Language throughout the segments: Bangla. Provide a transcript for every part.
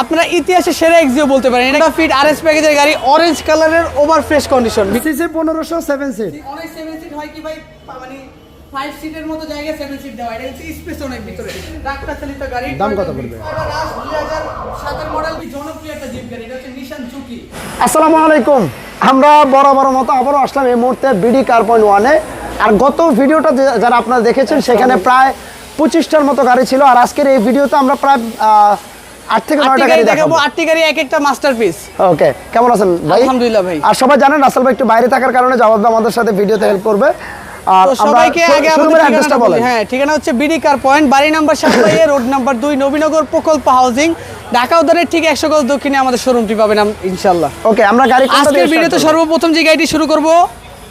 আপনারা ইতিহাসে সেরা এক্সিও বলতে পারেন। এটা ফিট আরএস প্যাকেজের গাড়ি অরেঞ্জ কালারের ওভার ফ্রেশ কন্ডিশন সিসি পনেরোশো সেভেন সিট অনেক সেভেন সিট হয় কি ভাই? মানে ফাইভ সিটের মতো জায়গায় সেভেন সিট দেওয়া এটা হচ্ছে স্পেস অনেক ভিতরে। ডাক্তার চালিত গাড়ি। দাম কত পড়বে? দুই হাজার সাতের মডেল জনপ্রিয় একটা জিপ গাড়ি। এটা হচ্ছে নিশান চুকি আসসালামু আলাইকুম। আমরা বরাবর মতো আবারও আসলাম এই মুহূর্তে বিডি কার পয়েন্ট ওয়ানে আর গত ভিডিওটা যারা আপনারা দেখেছেন সেখানে প্রায় পঁচিশটার মতো গাড়ি ছিল। আর আজকের এই ভিডিওতে আমরা প্রায় আহ, আট থেকে আটটি নয়টা গাড়ি গাড়ি দেখাবো দেখাবো। আটটি গাড়ি এক একটা মাস্টারপিস ওকে কেমন আছেন ভাই? আলহামদুলিল্লাহ ভাই। আর সবাই জানেন রাসেল ভাই একটু বাইরে থাকার কারণে জবাব আমাদের সাথে ভিডিওতে হেল্প করবে। আর সবাইকে আগে আমাদের করে ঠিকানাটা অ্যাড্রেসটা বলি। বলেন। হ্যাঁ ঠিকানা হচ্ছে বিডি কার পয়েন্ট বাড়ি নাম্বার সাতবাইয়ে রোড নাম্বার দুই নবীনগর প্রকল্প হাউজিং ঢাকা উদ্যানের ঠিক একশো গজ দক্ষিণে আমাদের শোরুমটি পাবেন ইনশাল্লাহ ওকে আমরা গাড়ি কোনটা আজকের ভিডিওতে সর্বপ্রথম যে গাড়িটি শুরু করব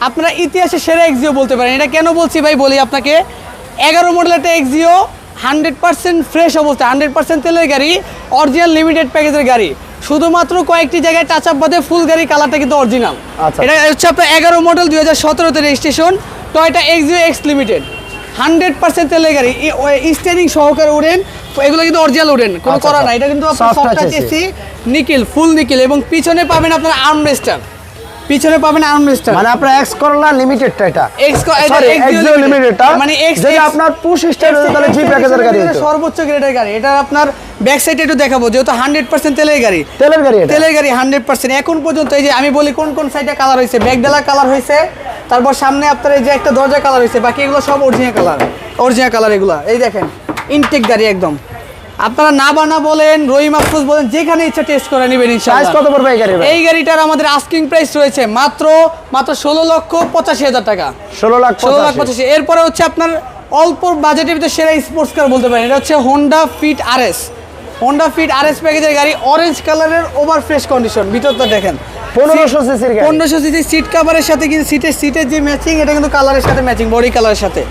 আপনারা ইতিহাসে সেরা এক্সিও বলতে পারেন। এটা কেন বলছি ভাই বলি আপনাকে। এগারো মডেল একটা এক্সিও হান্ড্রেড পার্সেন্ট ফ্রেশ অবস্থা হান্ড্রেড পার্সেন্ট তেলের গাড়ি অরিজিনাল লিমিটেড প্যাকেজের গাড়ি। শুধুমাত্র কয়েকটি জায়গায় টাচ আপ বাদে ফুল গাড়ি কালারটা কিন্তু অরিজিনাল আচ্ছা। এটা হচ্ছে আপনার এগারো মডেল দুই হাজার সতেরোতে registration Toyota Axio X limited hundred percent তেলের গাড়ি। স্টেরিং সহকারে উড়েন এগুলো কিন্তু অরিজিনাল উড়েন কোনো আচ্ছা, করা আচ্ছা। না এটা কিন্তু আপনার soft touch AC. Nickel full nickel এবং পিছনে পাবেন আপনার আর্মরেস্টার পিছনে পাবেন আর্মরেস্টার মানে আপনার এক্স করলা লিমিটেডটা এটা। Co- সরি এক্স লিমিটেডটা মানে যেটা X- আপনার পুশ স্টাইল তাহলে জি প্যাকেজের গাড়ি হতো। সর্বোচ্চ গ্রেডের গাড়ি। এটা আপনার ব্যাক সাইডে একটু দেখাবো যেহেতু হান্ড্রেড পার্সেন্ট তেলের গাড়ি। তেলের গাড়ি এটা। তেলের গাড়ি হান্ড্রেড পার্সেন্ট এখন পর্যন্ত এই যে আমি বলি কোন কোন সাইডে কালার হয়েছে ব্যাকডালা কালার হয়েছে তারপর সামনে আপনার এই যে একটা দরজা কালার হয়েছে বাকি এগুলো সব অরিজিনাল কালার অরিজিনাল কালার এগুলো। এই দেখেন ইনটেক গাড়ি একদম। আপনারা না বানা বলেন রই মাহফুজ বলেন যেখানে ইচ্ছা টেস্ট করে নেবেন ইনশাআল্লাহ। কত পড়বে এই গাড়িটার আমাদের আস্কিং প্রাইস রয়েছে মাত্র মাত্র ষোলো লক্ষ পঁচাশি হাজার টাকা। ষোলো লাখ ষোলো লাখ পঁচাশি। এরপরে হচ্ছে আপনার অল্প বাজেটের ভিতরে সেরা স্পোর্টস কার বলতে পারেন। এটা হচ্ছে Honda Fit R S Honda Fit R S প্যাকেজের গাড়ি অরেঞ্জ কালারের ওভার ফ্রেশ কন্ডিশন ভিতরটা দেখেন। পনেরোশো সিসির পনেরোশো সিসি সিট কাভারের সাথে কিন্তু সিটের সিটের যে ম্যাচিং এটা কিন্তু কালারের সাথে ম্যাচিং বডি কালারের সাথে।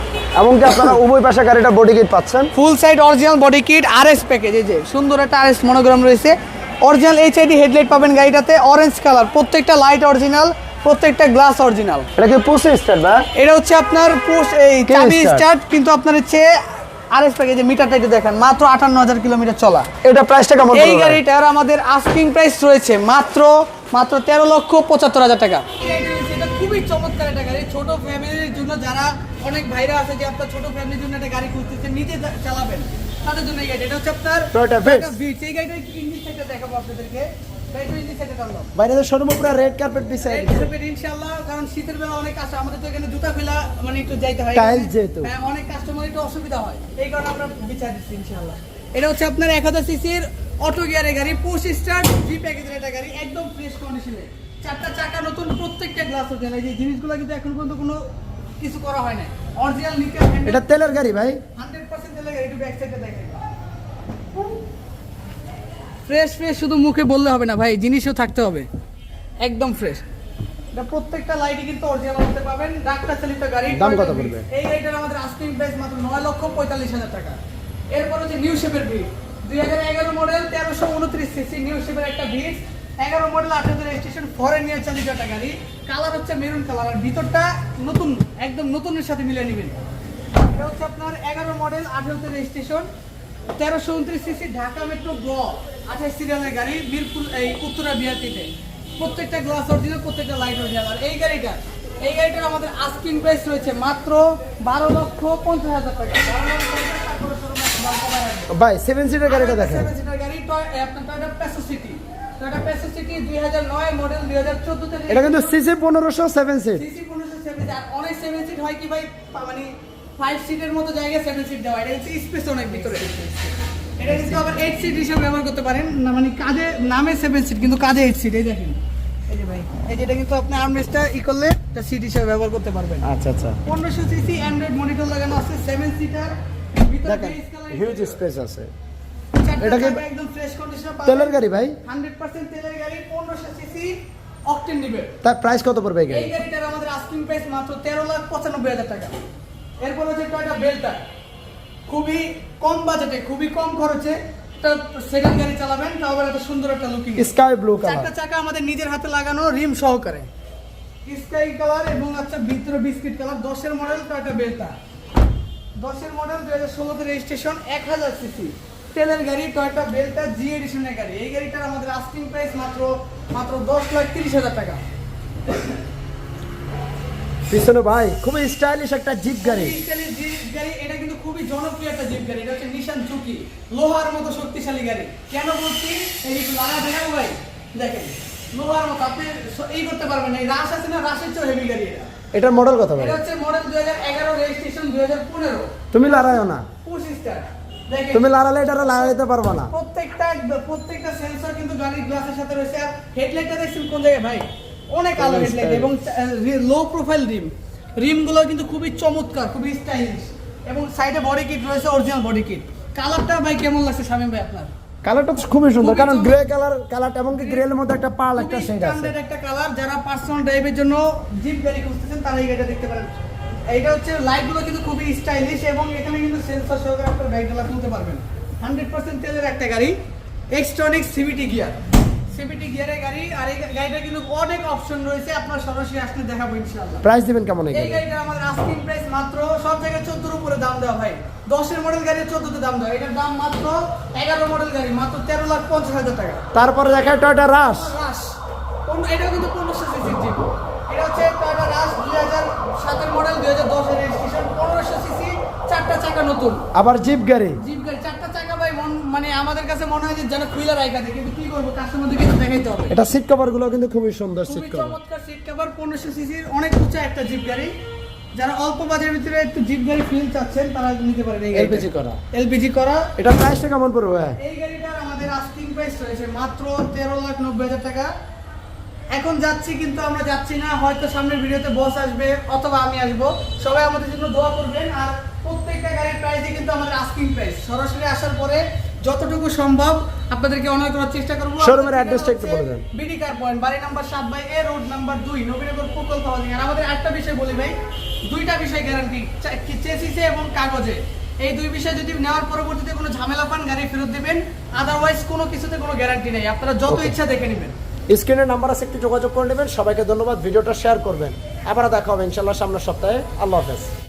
এমনকি আপনারা উভয় পাশে গাড়িটা বডি কিট পাচ্ছেন। Full side original body kit RS package এই যে সুন্দর একটা আরএস মনোগ্রাম রয়েছে। অরিজিনাল এইচআইডি হেডলাইট পাবেন গাড়িটাতে অরেঞ্জ কালার প্রত্যেকটা লাইট অরিজিনাল প্রত্যেকটা গ্লাস অরিজিনাল এটা কি পুশ স্টার বা এটা হচ্ছে আপনার পুশ এই চাবি স্টার্ট। কিন্তু আপনার হচ্ছে আরএস প্যাকেজে মিটারটা একটু দেখেন মাত্র আটান্ন হাজার কিলোমিটার চলা। এটা প্রাইসটা কেমন এই গাড়িটার আমাদের আস্কিং প্রাইস রয়েছে মাত্র মাত্র তেরো লক্ষ পঁচাত্তর হাজার টাকা। এটা খুবই চমৎকার একটা গাড়ি। ছোট ফ্যামিলির জন্য যারা অনেক ভাইরা আছে যে আপনার ছোট ফ্যামিলির জন্য একটা গাড়ি খুঁজতেছে নিজে চালাবেন। তাদের জন্য এই গাড়ি এটা হচ্ছে আপনার। ভিটস এই গাড়িটার ইঞ্জিন সেটটা দেখাবো আপনাদেরকে। গাড়িটার ইঞ্জিন সেটটা টানলাম বাইরে তো শোরুমে পুরো রেড কার্পেট বিছাই এই হিসেবে ইনশাআল্লাহ কারণ শীতের বেলা অনেক আসে আমাদের তো এখানে জুতা মানে একটু যাইতে হয়। যেহেতু। হ্যাঁ, অনেক কাস্টমার একটু অসুবিধা হয়। এই কারণে আমরা দিচ্ছি ইনশাআল্লাহ। এটা হচ্ছে আপনার এক হাজার সিসির অটো গিয়ারের গাড়ি। পুশ স্টার্ট জি প্যাকেজের একটা গাড়ি। একদম ফ্রেশ কন্ডিশনে চারটা চাকা নতুন প্রত্যেকটা গ্লাস হচ্ছে এই যে জিনিসগুলো কিন্তু এখন পর্যন্ত কোনো কিছু করা হয় না অরিজিনাল নিকেল এটা তেলের গাড়ি ভাই। হান্ড্রেড পার্সেন্ট তেলের গাড়ি একটু ব্যাক সাইডে দেখেন। ফ্রেশ ফ্রেশ শুধু মুখে বললে হবে না ভাই জিনিসও থাকতে হবে। একদম ফ্রেশ এটা প্রত্যেকটা লাইটই কিন্তু অরিজিনাল হতে পাবেন ডাক্তার চালিত গাড়ি। দাম কত পড়বে? এই গাড়িটার আমাদের আস্কিং প্রাইস মাত্র নয় লক্ষ পঁয়তাল্লিশ হাজার টাকা। এরপর হচ্ছে নিউ শেপের হাজার এগারো মডেল তেরোশো উনত্রিশ সিসি নিউ শেপের একটা বিট এগারো মডেল আঠারো রেজিস্ট্রেশন ফরেন নিয়ে চালিত একটা গাড়ি। কালার হচ্ছে মেরুন কালার আর ভিতরটা নতুন একদম নতুনের সাথে মিলিয়ে নেবেন। এটা হচ্ছে আপনার এগারো মডেল আঠারোতে রেজিস্ট্রেশন তেরোশো উনত্রিশ সিসি ঢাকা মেট্রো গ আঠাশ সিরিয়ালের গাড়ি মিরপুর এই উত্তরা বিআরটিতে প্রত্যেকটা গ্লাস অরিজিনাল প্রত্যেকটা লাইট অরিজিনাল আর এই গাড়িটা এই গাড়িটার আমাদের আস্কিং প্রাইস রয়েছে মাত্র বারো লক্ষ পঞ্চাশ হাজার টাকা। ভাই সেভেন সিটার গাড়িটা দেখেন। Seven seater গাড়ি আপনার Toyota Passo Sette Toyota Passo Sette দুই হাজার নয় মডেল দুই হাজার চোদ্দতে এটা কিন্তু সিসি পনেরোশো সেভেন সিট সিসি পনেরোশো সেভেন আর অনেক সেভেন সিট হয় কি ভাই? মানে ফাইভ সিটের মতো জায়গায় সেভেন সিট দেওয়া এটা স্পেস অনেক ভিতরে। এটা কিন্তু আবার এইট সিট হিসেবে ব্যবহার করতে পারেন। না মানে কাজে নামে সেভেন সিট কিন্তু কাজে এইট সিট এই দেখেন। এই যে ভাই এই যেটা কিন্তু আপনি আর্মরেস্টটা ই করলে এটা সিট হিসেবে ব্যবহার করতে পারবেন। আচ্ছা আচ্ছা। পনেরোশো সিসি অ্যান্ড্রয়েড মনিটর লাগানো আছে সেভেন সিটার হিউজ স্পেস আছে। এটা কি একদম ফ্রেশ কন্ডিশন তেলের গাড়ি ভাই? হান্ড্রেড পার্সেন্ট তেলের গাড়ি পনেরোশো সিসি অকটেন নিবে। তার প্রাইস কত পড়বে এই গাড়ি? এই গাড়িটার আমাদের আস্কিং প্রাইস মাত্র তেরো লাখ পঁচানব্বই হাজার টাকা। এরপর হচ্ছে টয়টা বেলটা খুবই কম বাজেটে খুবই কম খরচে একটা সেকেন্ড গাড়ি চালাবেন তাও আবার এত সুন্দর একটা লুকিং স্কাই ব্লু কালার চারটা চাকা আমাদের নিজের হাতে লাগানো রিম সহকারে। স্কাই কালার এবং আচ্ছা ভিতরে বিস্কিট কালার দশের মডেল টয়টা বেলটা দশের মডেল দুই হাজার ষোলোতে রেজিস্ট্রেশন এক হাজার সিসি তেলের গাড়ি টয়টা বেলটা জি এডিশনের গাড়ি। এই গাড়িটার আমাদের আস্কিং প্রাইস মাত্র মাত্র দশ লাখ তিরিশ হাজার টাকা। পিছনে ভাই খুবই স্টাইলিশ একটা জিপ গাড়ি। জিপ গাড়ি এটা কিন্তু খুবই জনপ্রিয় একটা জিপ গাড়ি। এটা হচ্ছে নিশান চুকি লোহার মতো শক্তিশালী গাড়ি। কেন বলছি? এই একটু লাগা ভাই। দেখেন লোহার মতো। আপনি এই করতে পারবেন না। এই রাশ আছে না? রাশের হেভি গাড়ি এটা। এটার মডেল কত ভাই? এটা হচ্ছে মডেল রেজিস্ট্রেশন তুমি লড়াইও না। স্টার দেখেন তুমি এটা লাগাইতে পারবা না। প্রত্যেকটা প্রত্যেকটা সেন্সর কিন্তু গাড়ির গ্লাসের সাথে রয়েছে। আর হেডলাইটটা দেখছেন কোন জায়গায়? ভাই অনেক আলো হেডলাইট এবং লো প্রোফাইল রিম রিমগুলো কিন্তু খুবই চমৎকার খুবই স্টাইলিশ এবং সাইডে বডি কিট রয়েছে অরিজিনাল বডি কিট কালারটা ভাই কেমন লাগছে শামিম ভাই আপনার? কালারটা তো খুবই সুন্দর কারণ গ্রে কালার কালারটা এবং কি এর মধ্যে একটা পাল একটা শেড আছে। স্ট্যান্ডার্ড একটা কালার যারা পার্সোনাল ড্রাইভের জন্য জিপ গাড়ি খুঁজতেছেন তারা এই গাড়িটা দেখতে পারেন। এইটা হচ্ছে লাইটগুলো কিন্তু খুবই স্টাইলিশ এবং এখানে কিন্তু সেন্সর সহকারে আপনার ব্যাগগুলো তুলতে পারবেন। হান্ড্রেড পার্সেন্ট তেলের একটা গাড়ি এক্সট্রনিক সিভিটি গিয়ার সিভিটি গিয়ারের গাড়ি আর এই গাড়িটা কিন্তু অনেক অপশন রয়েছে আপনার সরাসরি আসলে দেখাবো ইনশাআল্লাহ। প্রাইস দিবেন কেমন এই গাড়িটা আমাদের আস্কিং প্রাইস মাত্র সব জায়গায় চোদ্দোর উপরে দাম দেওয়া ভাই। দশের মডেল গাড়ি চোদ্দোতে দাম দেওয়া। এটার দাম মাত্র এগারো মডেল গাড়ি মাত্র তেরো লাখ পঞ্চাশ হাজার টাকা। তারপরে দেখায় টয়টা রাশ রাশ পনেরো- এটাও কিন্তু পনেরোশো সিসির জিপ এটা হচ্ছে টয়টা রাশ দুই হাজার সাতের মডেল দুই হাজার দশের রেজিস্ট্রেশন পনেরোশো সিসি চারটা চাকা নতুন আবার জিপ গাড়ি জিপ গাড়ি চারটা চাকা ভাই মানে আমাদের কাছে মনে হয় যে যেন খুইলা কিন্তু কি করব কাস্টমারদের কিন্তু দেখাইতে হবে। এটা সিট কভারগুলো কিন্তু খুবই সুন্দর সিট কভার চমৎকার সিট কভার পনেরোশো সিসির অনেক উঁচা একটা জিপ গাড়ি যারা অল্প বাজেটের ভিতরে একটু জিপ গাড়ি ফিল চাচ্ছেন তারা নিতে পারেন এই এলপিজি করা। এলপিজি করা। এটা প্রাইসটা কেমন পড়বে এই গাড়িটার আমাদের আস্কিং প্রাইস রয়েছে মাত্র তেরো লাখ নব্বই হাজার টাকা। এখন যাচ্ছি কিন্তু আমরা যাচ্ছি না হয়তো সামনের ভিডিওতে বস আসবে অথবা আমি আসব। সবাই আমাদের জন্য দোয়া করবেন আর প্রত্যেকটা গাড়ির প্রাইসই কিন্তু আমাদের আস্কিং প্রাইস সরাসরি আসার পরে যতটুকু সম্ভব আপনাদেরকে অনেক করার চেষ্টা করব। Showroom এর address টা একটু বলে দেন। বিডি কার পয়েন্ট বাড়ি নাম্বার সাত বাই এ রোড নাম্বার দুই নবীনগর প্রকল্প হাউজিং আর আমাদের একটা বিষয় বলি ভাই দুইটা বিষয় গ্যারান্টি চেসিসে এবং কাগজে। এই দুই বিষয় যদি নেওয়ার পরবর্তীতে কোনো ঝামেলা পান গাড়ি ফেরত দিবেন। আদারওয়াইজ কোনো কিছুতে কোনো গ্যারান্টি নেই। আপনারা যত ইচ্ছা দেখে নেবেন। স্ক্রিনের নাম্বার আছে, একটু যোগাযোগ করে নেবেন। সবাইকে ধন্যবাদ, ভিডিওটা শেয়ার করবেন। আবার দেখা হবে ইনশাল্লাহ সামনের সপ্তাহে। আল্লাহ হাফেজ।